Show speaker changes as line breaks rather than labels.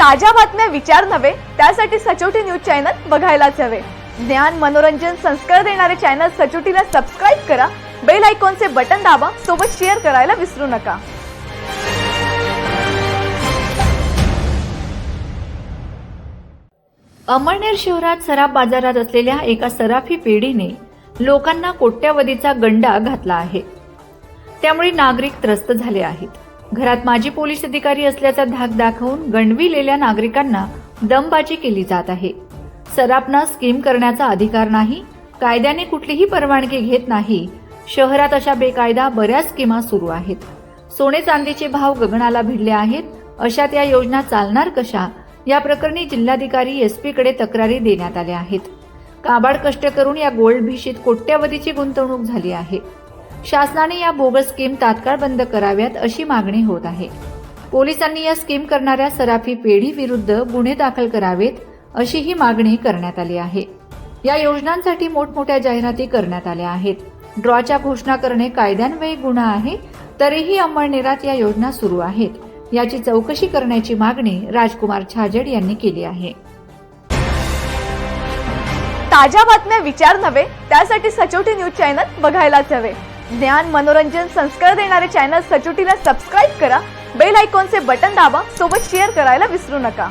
ताज्या बातम्या विचार नव्हे त्यासाठी सचोटी न्यूज चॅनल बघायलाच हवे. ज्ञान मनोरंजन संस्कार देणारे चॅनल सचोटीला सबस्क्राईब करा बेल आयकॉनचे बटन दाबा सोबत शेअर करायला विसरू नका.
अमळनेर शहरात सराफ बाजारात असलेल्या एका सराफी पेढीने लोकांना कोट्यावधीचा गंडा घातला आहे. त्यामुळे नागरिक त्रस्त झाले आहेत. घरात माजी पोलीस अधिकारी असल्याचा धाक दाखवून गणविलेल्या नागरिकांना दमबाजी केली जात आहे. सराफना स्कीम करण्याचा अधिकार नाही कायद्याने कुठलीही परवानगी घेत नाही. शहरात अशा बेकायदा बऱ्याच स्कीमा सुरू आहेत. सोने चांदीचे भाव गगनाला भिडले आहेत अशा त्या योजना चालणार कशा? या प्रकरणी जिल्हाधिकारी एसपी कडे तक्रारी देण्यात आल्या आहेत. काबाड कष्ट करून या गोल्ड भिशीत कोट्यावधीची गुंतवणूक झाली आहे. शासनाने या बोगस स्कीम तात्काळ बंद कराव्यात अशी मागणी होत आहे. पोलिसांनी या स्कीम करणाऱ्या सराफी पेढी विरुद्ध गुन्हे दाखल करावेत अशीही मागणी करण्यात आली आहे. या योजनांसाठी मोठमोठ्या जाहिराती करण्यात आल्या आहेत. ड्रॉच्या घोषणा करणे कायद्यान्वये गुन्हा आहे तरीही अंमळनेरात या योजना सुरू आहेत. याची चौकशी करण्याची मागणी राजकुमार छाजेड यांनी केली आहे.
ताज्या बातम्या विचार नव्हे त्यासाठी सचोटी न्यूज चॅनल बघायलाच हवे. ज्ञान मनोरंजन संस्कार देणारे चॅनल सचोटीला सबस्क्राईब करा. बेल आयकॉनचे बटन दाबा. सोबत शेअर करायला विसरू नका.